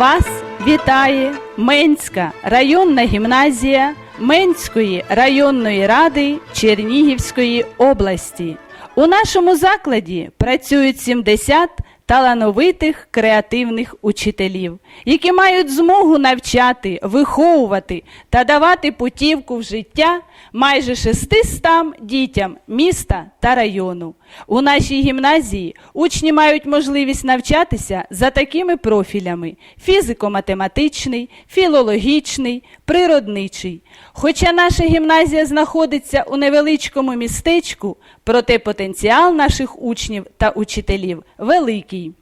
Вас вітає Менська районна гімназія Менської районної ради Чернігівської області. У нашому закладі працюють 70 талановитих креативних учителів, які мають змогу навчати, виховувати та давати путівку в життя майже 600 дітям міста та району. У нашій гімназії учні мають можливість навчатися за такими профілями: фізико-математичний, філологічний, природничий. Хоча наша гімназія знаходиться у невеличкому містечку, проте потенціал наших учнів та учителів великий.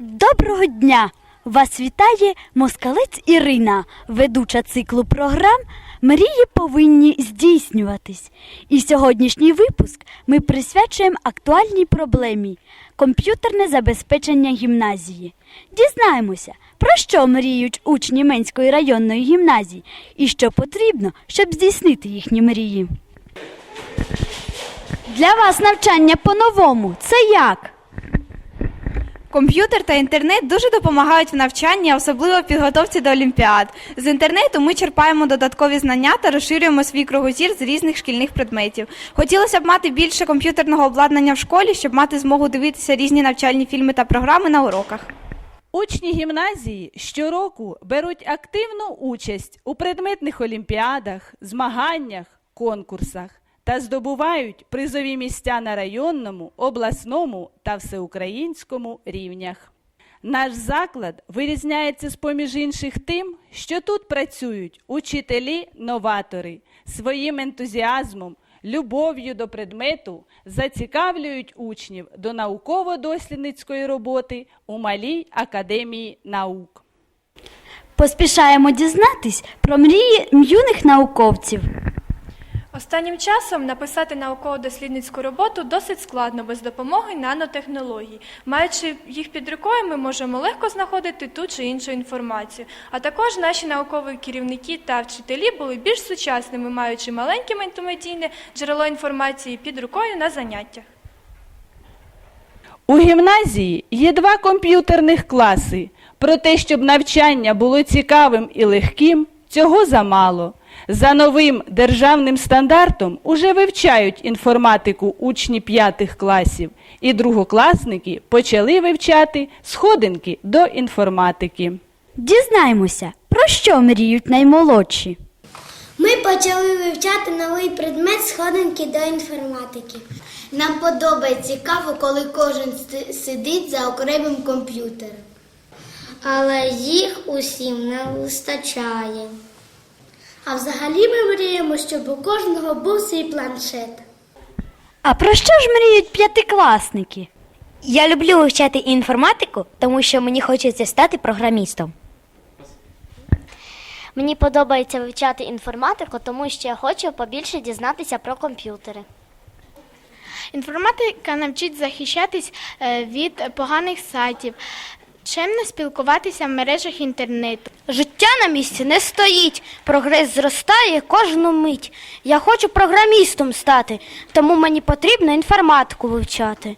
Доброго дня! Вас вітає москалець Ірина, ведуча циклу програм Мрії повинні здійснюватись. І сьогоднішній випуск ми присвячуємо актуальній проблемі комп'ютерне забезпечення гімназії. Дізнаємося, про що мріють учні Менської районної гімназії і що потрібно, щоб здійснити їхні мрії. Для вас навчання по-новому це як? Комп'ютер та інтернет дуже допомагають в навчанні, особливо в підготовці до олімпіад. З інтернету ми черпаємо додаткові знання та розширюємо свій кругозір з різних шкільних предметів. Хотілося б мати більше комп'ютерного обладнання в школі, щоб мати змогу дивитися різні навчальні фільми та програми на уроках. Учні гімназії щороку беруть активну участь у предметних олімпіадах, змаганнях, конкурсах та здобувають призові місця на районному, обласному та всеукраїнському рівнях. Наш заклад вирізняється з поміж інших тим, що тут працюють учителі-новатори своїм ентузіазмом, любов'ю до предмету зацікавлюють учнів до науково-дослідницької роботи у малій академії наук. Поспішаємо дізнатись про мрії юних науковців. Останнім часом написати науково-дослідницьку роботу досить складно без допомоги нанотехнологій. Маючи їх під рукою, ми можемо легко знаходити ту чи іншу інформацію. А також наші наукові керівники та вчителі були більш сучасними, маючи маленьке мультимедійне джерело інформації під рукою на заняттях. У гімназії є два комп'ютерних класи. Про те, щоб навчання було цікавим і легким, цього замало. За новим державним стандартом уже вивчають інформатику учні п'ятих класів, і другокласники почали вивчати сходинки до інформатики. Дізнаємося, про що мріють наймолодші. Ми почали вивчати новий предмет сходинки до інформатики. Нам подобається цікаво, коли кожен сидить за окремим комп'ютером. Але їх усім не вистачає. А взагалі ми мріємо, щоб у кожного був свій планшет. А про що ж мріють п'ятикласники? Я люблю вивчати інформатику, тому що мені хочеться стати програмістом. Мені подобається вивчати інформатику, тому що я хочу побільше дізнатися про комп'ютери. Інформатика навчить захищатись е, від поганих сайтів, чемно спілкуватися в мережах інтернету. Життя на місці не стоїть, прогрес зростає кожну мить. Я хочу програмістом стати, тому мені потрібно інформатику вивчати.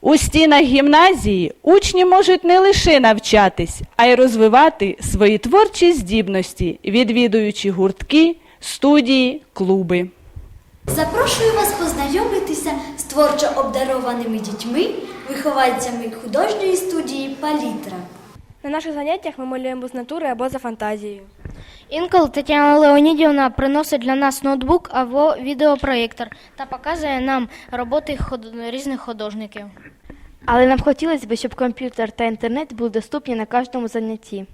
У стінах гімназії учні можуть не лише навчатись, а й розвивати свої творчі здібності, відвідуючи гуртки, студії, клуби. Запрошую вас познайомитися з творчо обдарованими дітьми, вихованцями художньої студії Палітра. На наших заняттях ми малюємо з натури або за фантазією. Інколи Тетяна Леонідівна приносить для нас ноутбук або відеопроєктор та показує нам роботи ход- різних художників. Але нам хотілося б, щоб комп'ютер та інтернет були доступні на кожному занятті.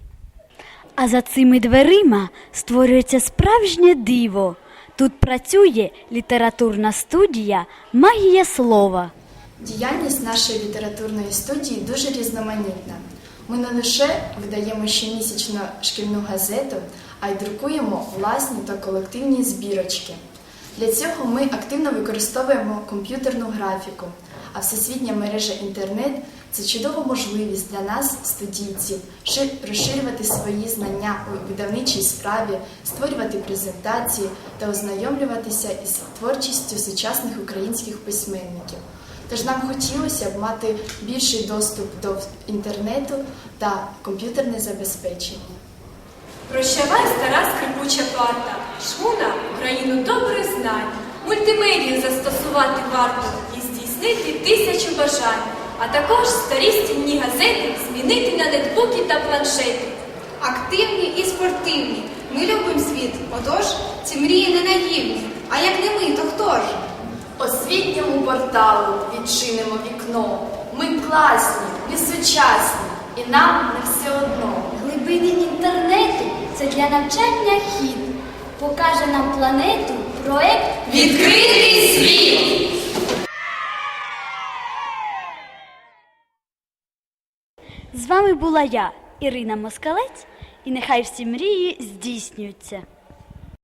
А за цими дверима створюється справжнє диво. Тут працює літературна студія Магія слова. Діяльність нашої літературної студії дуже різноманітна. Ми не лише видаємо щомісячно шкільну газету, а й друкуємо власні та колективні збірочки. Для цього ми активно використовуємо комп'ютерну графіку, а всесвітня мережа інтернет це чудова можливість для нас, студійців, ши- розширювати свої знання у видавничій справі, створювати презентації та ознайомлюватися із творчістю сучасних українських письменників. Тож нам хотілося б мати більший доступ до інтернету та комп'ютерне забезпечення. Прощавай, стара скрипуча парта, шмуна Україну добре знань. Мультимедію застосувати варто і здійснити тисячу бажань, а також старі стінні газети змінити на нетбуки та планшети. Активні і спортивні. Ми любимо світ. Отож, ці мрії не наївні. А як не ми, то хто ж? Освітньому порталу відчинимо вікно. Ми класні, ми сучасні, і нам не все одно. Глибини інтернету це для навчання хід. Покаже нам планету проект Відкритий світ! З вами була я, Ірина Москалець, і нехай всі мрії здійснюються.